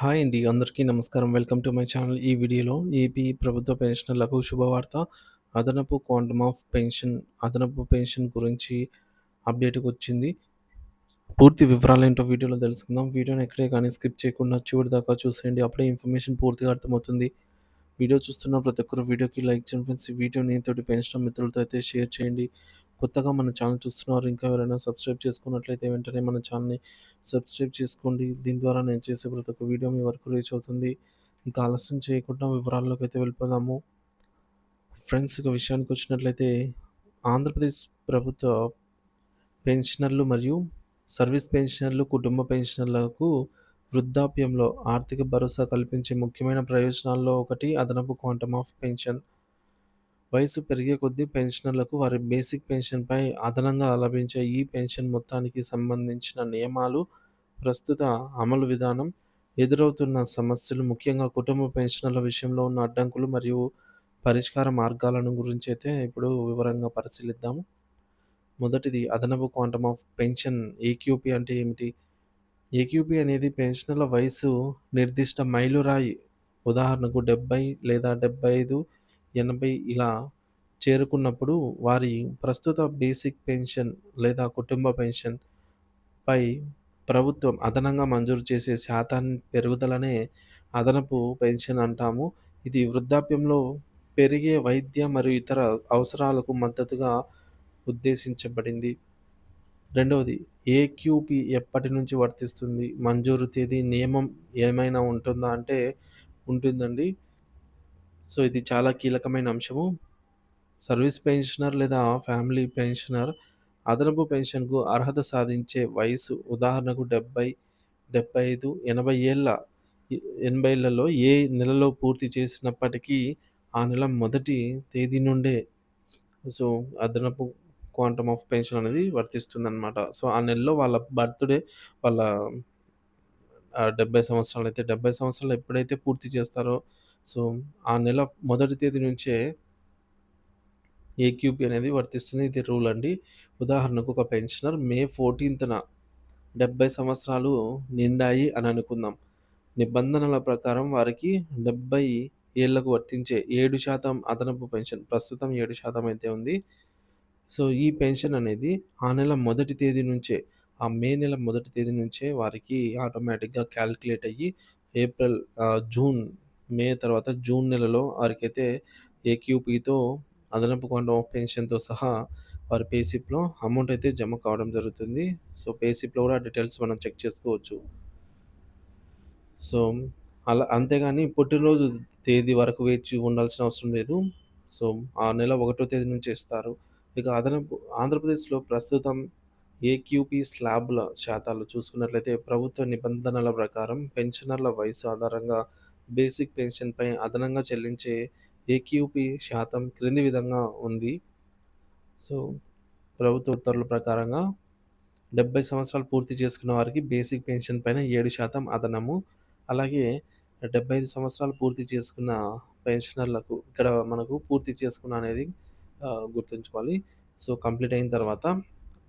Hi అండి. అందరికీ నమస్కారం. Welcome to my channel. ఈ వీడియోలో ఏపీ ప్రభుత్వ పెన్షనర్లకు శుభవార్త. అదనపు క్వాంటమ్ ఆఫ్ పెన్షన్ అదనపు పెన్షన్ గురించి అప్డేట్కి వచ్చింది పూర్తి వివరాలు ఏంటో వీడియోలో తెలుసుకుందాం. వీడియోని ఎక్కడే కానీ స్కిప్ చేయకుండా చివరి దాకా చూసేయండి. అప్పుడే ఇన్ఫర్మేషన్ పూర్తిగా అర్థమవుతుంది. వీడియో చూస్తున్న ప్రతి ఒక్కరు వీడియోకి లైక్ చేయండి ఫ్రెండ్స్. వీడియోని తోటి పెన్షన్ మిత్రులతో అయితే షేర్ చేయండి. కొత్తగా మన ఛానల్ చూస్తున్నారు ఇంకా ఎవరైనా సబ్స్క్రైబ్ చేసుకున్నట్లయితే వెంటనే మన ఛానల్‌ని సబ్స్క్రైబ్ చేసుకోండి. దీని ద్వారా నేను చేసే ప్రతి ఒక్క వీడియో మీ వరకు రీచ్ అవుతుంది. ఇక ఆలస్యం చేయకుండా వివరాల్లోకి అయితే వెళ్ళిపోదాము. ఫ్రెండ్స్ ఇక విషయానికి వచ్చినట్లయితే ఆంధ్రప్రదేశ్ ప్రభుత్వ పెన్షనర్లు మరియు సర్వీస్ పెన్షనర్లు, కుటుంబ పెన్షనర్లకు వృద్ధాప్యంలో ఆర్థిక భరోసా కల్పించే ముఖ్యమైన ప్రయోజనాల్లో ఒకటి అదనపు క్వాంటమ్ ఆఫ్ పెన్షన్. వయసు పెరిగే కొద్దీ పెన్షనర్లకు వారి బేసిక్ పెన్షన్‌పై అదనంగా లభించే ఈ పెన్షన్ మొత్తానికి సంబంధించిన నియమాలు, ప్రస్తుత అమలు విధానం, ఎదురవుతున్న సమస్యలు, ముఖ్యంగా కుటుంబ పెన్షనర్ల విషయంలో ఉన్న అడ్డంకులు మరియు పరిష్కార మార్గాలను గురించి అయితే ఇప్పుడు వివరంగా పరిశీలిద్దాము. మొదటిది అదనపు క్వాంటమ్ ఆఫ్ పెన్షన్ ఏక్యూపీ అంటే ఏమిటి? ఏక్యూపీ అనేది పెన్షనర్ల వయసు నిర్దిష్ట మైలురాయి ఉదాహరణకు 70 లేదా 75, 80 ఇలా చేరుకున్నప్పుడు వారి ప్రస్తుత బేసిక్ పెన్షన్ లేదా కుటుంబ పెన్షన్ పై ప్రభుత్వం అదనంగా మంజూరు చేసే శాతాన్ని పెరుగుదలనే అదనపు పెన్షన్ అంటాము. ఇది వృద్ధాప్యంలో పెరిగే వైద్య మరియు ఇతర అవసరాలకు మద్దతుగా ఉద్దేశించబడింది. రెండవది ఏక్యూపి ఎప్పటి నుంచి వర్తిస్తుంది? మంజూరు తేదీ నియమం ఏమైనా ఉంటుందా అంటే ఉంటుందండి. సో, ఇది చాలా కీలకమైన అంశము. సర్వీస్ పెన్షనర్ లేదా ఫ్యామిలీ పెన్షనర్ అదనపు పెన్షన్‌కు అర్హత సాధించే వయసు ఉదాహరణకు డెబ్బై డెబ్బై ఐదు ఎనభై ఏళ్ళ ఎనభైలలో ఏ నెలలో పూర్తి చేసినప్పటికీ ఆ నెల మొదటి తేదీ నుండే సో, అదనపు క్వాంటమ్ ఆఫ్ పెన్షన్ అనేది వర్తిస్తుందన్నమాట సో, ఆ నెలలో వాళ్ళ బర్త్‌డే వాళ్ళ డెబ్బై సంవత్సరాలు అయితే డెబ్బై సంవత్సరాలు ఎప్పుడైతే పూర్తి చేస్తారో సో, ఆ నెల మొదటి తేదీ నుంచే ఏక్యూపీ అనేది వర్తిస్తుంది. ఇది రూల్ అండి. ఉదాహరణకు ఒక పెన్షనర్ మే 14న 70 సంవత్సరాలు నిండాయి అని అనుకుందాం. నిబంధనల ప్రకారం వారికి 70 ఏళ్ళకు వర్తించే ఏడు శాతం అదనపు పెన్షన్ ప్రస్తుతం ఏడు శాతం అయితే ఉంది. సో, ఈ పెన్షన్ అనేది ఆ నెల మొదటి తేదీ నుంచే ఆ మే నెల మొదటి తేదీ నుంచే వారికి ఆటోమేటిక్‌గా క్యాలిక్యులేట్ అయ్యి ఏప్రిల్ జూన్, మే తర్వాత జూన్ నెలలో వారికైతే ఏక్యూపీతో అదనపు క్వాంటమ్ ఆఫ్ పెన్షన్‌తో సహా వారి పేసిప్లో అమౌంట్ అయితే జమ కావడం జరుగుతుంది. సో, పేసిప్లో కూడా డీటెయిల్స్ మనం చెక్ చేసుకోవచ్చు. సో, అలా అంతేగాని పుట్టినరోజు తేదీ వరకు వేచి ఉండాల్సిన అవసరం లేదు. సో, ఆ నెల ఒకటో తేదీ నుంచి ఇస్తారు. ఇక అదనపు ఆంధ్రప్రదేశ్‌లో ప్రస్తుతం ఏక్యూపీ స్లాబ్‌ల శాతాలు చూసుకున్నట్లయితే ప్రభుత్వ నిబంధనల ప్రకారం పెన్షనర్ల వయసు ఆధారంగా బేసిక్ పెన్షన్‌పై అదనంగా చెల్లించే ఏక్యూపీ శాతం క్రింది విధంగా ఉంది. సో, ప్రభుత్వ ఉత్తర్వుల ప్రకారంగా 70 సంవత్సరాలు పూర్తి చేసుకున్న వారికి బేసిక్ పెన్షన్ పైన ఏడు శాతం అదనము. అలాగే 75 సంవత్సరాలు పూర్తి చేసుకున్న పెన్షనర్లకు ఇక్కడ మనకు పూర్తి చేసుకున్న అనేది గుర్తుంచుకోవాలి. సో, కంప్లీట్ అయిన తర్వాత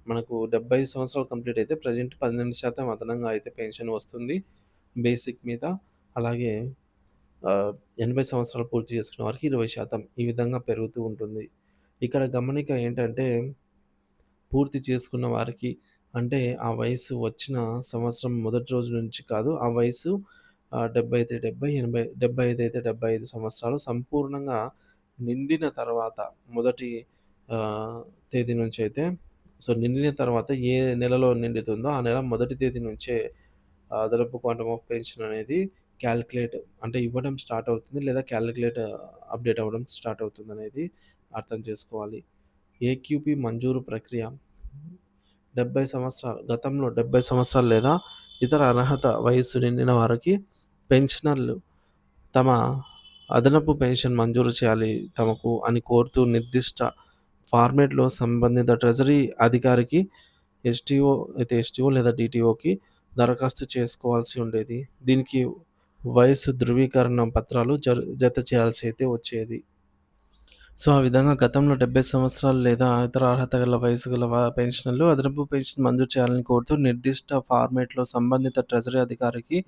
మనకు 75 సంవత్సరాలు కంప్లీట్ అయితే ప్రెజెంట్ 12% అదనంగా అయితే పెన్షన్ వస్తుంది బేసిక్ మీద. అలాగే ఎనభై సంవత్సరాలు పూర్తి చేసుకున్న వారికి 20% ఈ విధంగా పెరుగుతూ ఉంటుంది. ఇక్కడ గమనిక ఏంటంటే పూర్తి చేసుకున్న వారికి అంటే ఆ వయసు వచ్చిన సంవత్సరం మొదటి రోజు నుంచి కాదు. ఆ వయసు డెబ్బై అయితే డెబ్బై ఎనభై డెబ్బై ఐదు అయితే 75 సంవత్సరాలు సంపూర్ణంగా నిండిన తర్వాత మొదటి తేదీ నుంచి అయితే సో, నిండిన తర్వాత ఏ నెలలో నిండుతుందో ఆ నెల మొదటి తేదీ నుంచే అదనపు క్వాంటమ్ ఆఫ్ పెన్షన్ అనేది క్యాలిక్యులేట్ అంటే ఇవ్వడం స్టార్ట్ అవుతుంది. లేదా క్యాలిక్యులేట్ uh, అప్డేట్ అవ్వడం స్టార్ట్ అవుతుంది అనేది అర్థం చేసుకోవాలి. ఏక్యూపీ మంజూరు ప్రక్రియ 70 సంవత్సరాలు గతంలో 70 సంవత్సరాలు లేదా ఇతర అర్హత వయస్సు నిండిన వారికి పెన్షనర్లు తమ అదనపు పెన్షన్ మంజూరు చేయాలి తమకు అని కోరుతూ నిర్దిష్ట ఫార్మేట్లో సంబంధిత ట్రెజరీ అధికారికి ఎస్టీఓ అయితే ఎస్టీఓ లేదా డిటిఓకి దరఖాస్తు చేసుకోవాల్సి ఉండేది. దీనికి వయసు ధృవీకరణ పత్రాలు జ జత చేయాల్సి అయితే వచ్చేది. సో, ఆ విధంగా గతంలో 70 సంవత్సరాలు లేదా ఇతర అర్హత గల వయసు గల పెన్షన్లు పెన్షనర్లు అదనపు పెన్షన్ మంజూరు చేయాలని కోరుతూ నిర్దిష్ట ఫార్మేట్లో సంబంధిత ట్రెజరీ అధికారికి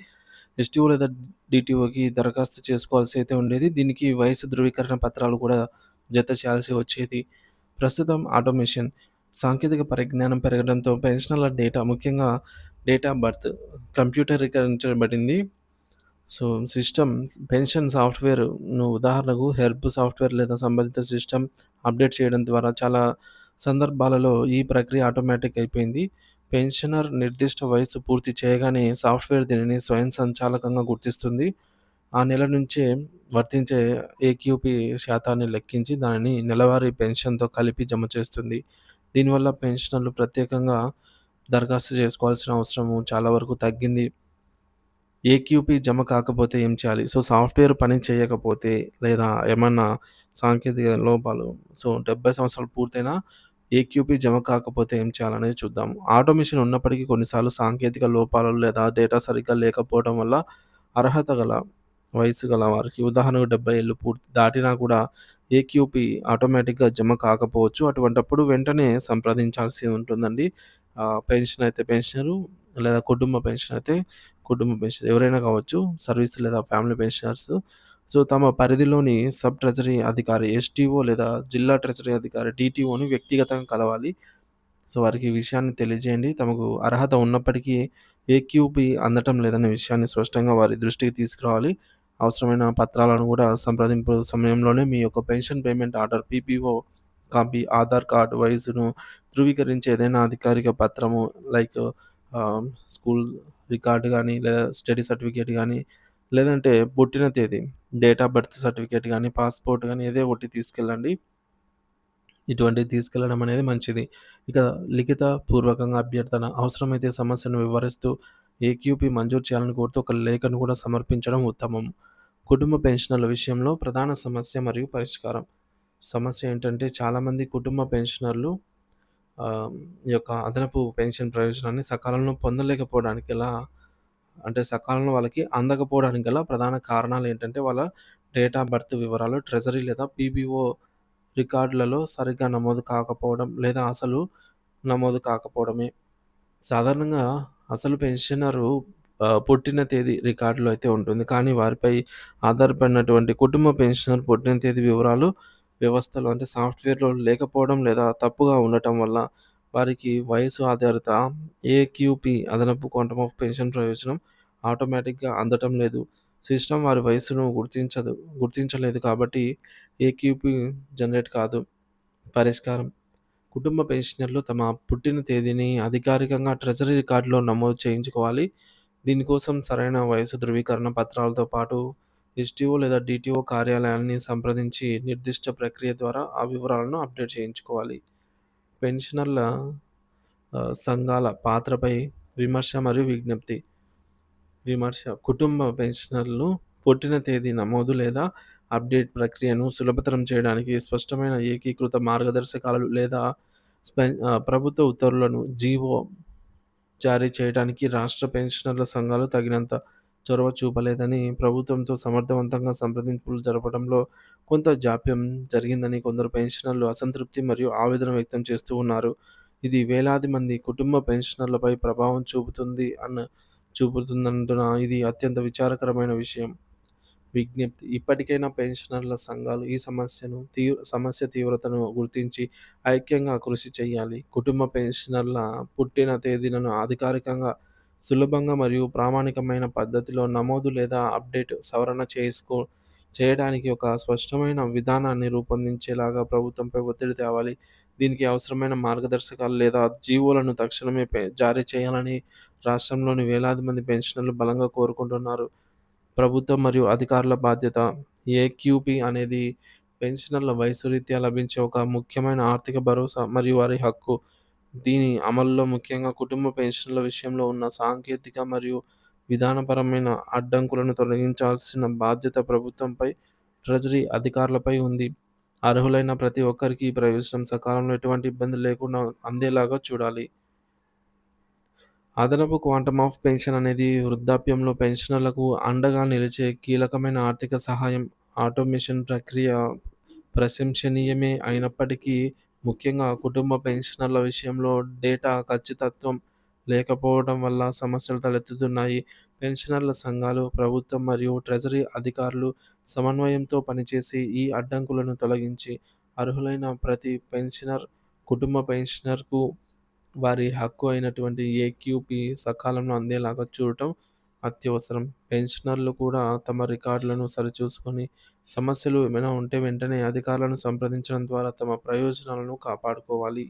ఎస్టీఓ లేదా డిటిఓకి దరఖాస్తు చేసుకోవాల్సి అయితే ఉండేది. దీనికి వయసు ధృవీకరణ పత్రాలు కూడా జత చేయాల్సి వచ్చేది. ప్రస్తుతం ఆటోమేషన్ సాంకేతిక పరిజ్ఞానం పెరగడంతో పెన్షనర్ల డేటా ముఖ్యంగా డేట్ ఆఫ్ బర్త్ కంప్యూటరీకరించబడింది. సో, సిస్టమ్ పెన్షన్ సాఫ్ట్‌వేర్‌ను ఉదాహరణకు హెర్బ్ సాఫ్ట్‌వేర్ లేదా సంబంధిత సిస్టమ్ అప్డేట్ చేయడం ద్వారా చాలా సందర్భాలలో ఈ ప్రక్రియ ఆటోమేటిక్ అయిపోయింది. పెన్షనర్ నిర్దిష్ట వయస్సు పూర్తి చేయగానే సాఫ్ట్‌వేర్ దీనిని స్వయంసంచాలకంగా గుర్తిస్తుంది. ఆ నెల నుంచే వర్తించే ఏక్యూపీ శాతాన్ని లెక్కించి దానిని నెలవారీ పెన్షన్‌తో కలిపి జమ చేస్తుంది. దీనివల్ల పెన్షనర్లు ప్రత్యేకంగా దరఖాస్తు చేసుకోవాల్సిన అవసరము చాలా వరకు తగ్గింది. ఏక్యూపీ జమ కాకపోతే ఏం చేయాలి? సో, సాఫ్ట్‌వేర్ పని చేయకపోతే లేదా ఏమన్నా సాంకేతిక లోపాలు సో, 70 సంవత్సరాలు పూర్తయినా ఏక్యూపీ జమ కాకపోతే ఏం చేయాలనేది చూద్దాం. ఆటోమేషన్ ఉన్నప్పటికీ కొన్నిసార్లు సాంకేతిక లోపాలు లేదా డేటా సరిగ్గా లేకపోవడం వల్ల అర్హత గల వయసు గల వారికి ఉదాహరణకు 70 ఏళ్ళు పూర్తి దాటినా కూడా ఏక్యూపీ ఆటోమేటిక్‌గా జమ కాకపోవచ్చు. అటువంటప్పుడు వెంటనే సంప్రదించాల్సి ఉంటుందండి. పెన్షన్ అయితే పెన్షనరు లేదా కుటుంబ పెన్షన్ అయితే కుటుంబ పెన్షన్ ఎవరైనా కావచ్చు. సర్వీస్ లేదా ఫ్యామిలీ పెన్షనర్స్. సో, తమ పరిధిలోని సబ్ ట్రెజరీ అధికారి ఎస్టీఓ లేదా జిల్లా ట్రెజరీ అధికారి డిటిఓని వ్యక్తిగతంగా కలవాలి. సో, వారికి విషయాన్ని తెలియజేయండి. తమకు అర్హత ఉన్నప్పటికీ ఏక్యూపీ అందటం లేదనే విషయాన్ని స్పష్టంగా వారి దృష్టికి తీసుకురావాలి. అవసరమైన పత్రాలను కూడా సంప్రదింపు సమయంలోనే మీ యొక్క pension payment order PPO copy, Aadhaar card వయసును ధృవీకరించే ఏదైనా అధికారిక పత్రము లైక్ స్కూల్ రికార్డు కానీ లేదా స్టడీ సర్టిఫికేట్ కానీ లేదంటే పుట్టిన తేదీ డేట్ ఆఫ్ బర్త్ సర్టిఫికేట్ కానీ పాస్‌పోర్ట్ కానీ ఏదో ఒకటి తీసుకెళ్ళండి. ఇటువంటివి తీసుకెళ్ళడం అనేది మంచిది. ఇక లిఖిత పూర్వకంగా అభ్యర్థన అవసరమైతే సమస్యను వివరిస్తూ ఏక్యూపీ మంజూరు చేయాలని కోరుతూ ఒక లేఖను కూడా సమర్పించడం ఉత్తమం. కుటుంబ పెన్షనర్ల విషయంలో ప్రధాన సమస్య మరియు పరిష్కారం. సమస్య ఏంటంటే చాలామంది కుటుంబ పెన్షనర్లు ఈ యొక్క అదనపు పెన్షన్ ప్రయోజనాన్ని సకాలంలో పొందలేకపోవడానికి గల అంటే సకాలంలో వాళ్ళకి అందకపోవడానికి గల ప్రధాన కారణాలు ఏంటంటే వాళ్ళ డేట్ ఆఫ్ బర్త్ వివరాలు ట్రెజరీ లేదా పీబీఓ రికార్డులలో సరిగ్గా నమోదు కాకపోవడం లేదా అసలు నమోదు కాకపోవడమే. సాధారణంగా అసలు పెన్షనరు పుట్టిన తేదీ రికార్డులో అయితే ఉంటుంది. కానీ వారిపై ఆధారపడినటువంటి కుటుంబ పెన్షనర్ పుట్టిన తేదీ వివరాలు వ్యవస్థలు అంటే సాఫ్ట్‌వేర్‌లో లేకపోవడం లేదా తప్పుగా ఉండటం వల్ల వారికి వయసు ఆధారిత ఏక్యూపీ అదనపు క్వాంటమ్ ఆఫ్ పెన్షన్ ప్రయోజనం ఆటోమేటిక్‌గా అందటం లేదు. సిస్టమ్ వారి వయసును గుర్తించదు గుర్తించలేదు కాబట్టి ఏక్యూపీ జనరేట్ కాదు. పరిష్కారం కుటుంబ పెన్షనర్లు తమ పుట్టిన తేదీని అధికారికంగా ట్రెజరీ రికార్డులో నమోదు చేయించుకోవాలి. దీనికోసం సరైన వయసు ధృవీకరణ పత్రాలతో పాటు ఎస్టీఓ లేదా డిటిఓ కార్యాలయాన్ని సంప్రదించి నిర్దిష్ట ప్రక్రియ ద్వారా ఆ వివరాలను అప్డేట్ చేయించుకోవాలి. పెన్షనర్ల సంఘాల పాత్రపై విమర్శ మరియు విజ్ఞప్తి. విమర్శ కుటుంబ పెన్షనర్లు పుట్టిన తేదీ నమోదు లేదా అప్డేట్ ప్రక్రియను సులభతరం చేయడానికి స్పష్టమైన ఏకీకృత మార్గదర్శకాలు లేదా ప్రభుత్వ ఉత్తర్వులను జీవో జారీ చేయడానికి రాష్ట్ర పెన్షనర్ల సంఘాలు తగినంత చొరవ చూపలేదని, ప్రభుత్వంతో సమర్థవంతంగా సంప్రదింపులు జరపడంలో కొంత జాప్యం జరిగిందని కొందరు పెన్షనర్లు అసంతృప్తి మరియు ఆవేదన వ్యక్తం చేస్తూ ఉన్నారు. ఇది వేలాది మంది కుటుంబ పెన్షనర్లపై ప్రభావం చూపుతుంది అన్న చూపుతున్నందున ఇది అత్యంత విచారకరమైన విషయం. విజ్ఞప్తి ఇప్పటికైనా పెన్షనర్ల సంఘాలు ఈ సమస్యను తీవ్ర సమస్య తీవ్రతను గుర్తించి ఐక్యంగా కృషి చేయాలి. కుటుంబ పెన్షనర్ల పుట్టిన తేదీలను అధికారికంగా, సులభంగా మరియు ప్రామాణికమైన పద్ధతిలో నమోదు లేదా అప్డేట్, సవరణ చేసుకో చేయడానికి ఒక స్పష్టమైన విధానాన్ని రూపొందించేలాగా ప్రభుత్వంపై ఒత్తిడి తేవాలి. దీనికి అవసరమైన మార్గదర్శకాలు లేదా జీవోలను తక్షణమే జారీ చేయాలని రాష్ట్రంలోని వేలాది మంది పెన్షనర్లు బలంగా కోరుకుంటున్నారు. ప్రభుత్వం మరియు అధికారుల బాధ్యత ఏక్యూపీ అనేది పెన్షనర్ల వయసు రీత్యా లభించే ఒక ముఖ్యమైన ఆర్థిక భరోసా మరియు వారి హక్కు. దీని అమల్లో ముఖ్యంగా కుటుంబ పెన్షన్ల విషయంలో ఉన్న సాంకేతిక మరియు విధానపరమైన అడ్డంకులను తొలగించాల్సిన బాధ్యత ప్రభుత్వంపై, ట్రెజరీ అధికారులపై ఉంది. అర్హులైన ప్రతి ఒక్కరికి ఈ ప్రయోజనం సకాలంలో ఎటువంటి ఇబ్బంది లేకుండా అందేలాగా చూడాలి. అదనపు క్వాంటమ్ ఆఫ్ పెన్షన్ అనేది వృద్ధాప్యంలో పెన్షనర్లకు అండగా నిలిచే కీలకమైన ఆర్థిక సహాయం. ఆటోమేషన్ ప్రక్రియ ప్రశంసనీయమే అయినప్పటికీ, ముఖ్యంగా కుటుంబ పెన్షనర్ల విషయంలో డేటా ఖచ్చితత్వం లేకపోవడం వల్ల సమస్యలు తలెత్తుతున్నాయి. పెన్షనర్ల సంఘాలు, ప్రభుత్వం మరియు ట్రెజరీ అధికారులు సమన్వయంతో పనిచేసి ఈ అడ్డంకులను తొలగించి అర్హులైన ప్రతి పెన్షనర్, కుటుంబ పెన్షనర్‌కు వారి హక్కు అయినటువంటి ఏక్యూపీ సకాలంలో అందేలాగా చూడటం అత్యవసరం. పెన్షనర్లు కూడా తమ రికార్డులను సరిచూసుకొని, సమస్యలు ఏమైనా ఉంటే వెంటనే అధికారులను సంప్రదించడం ద్వారా తమ ప్రయోజనాలను కాపాడుకోవాలి.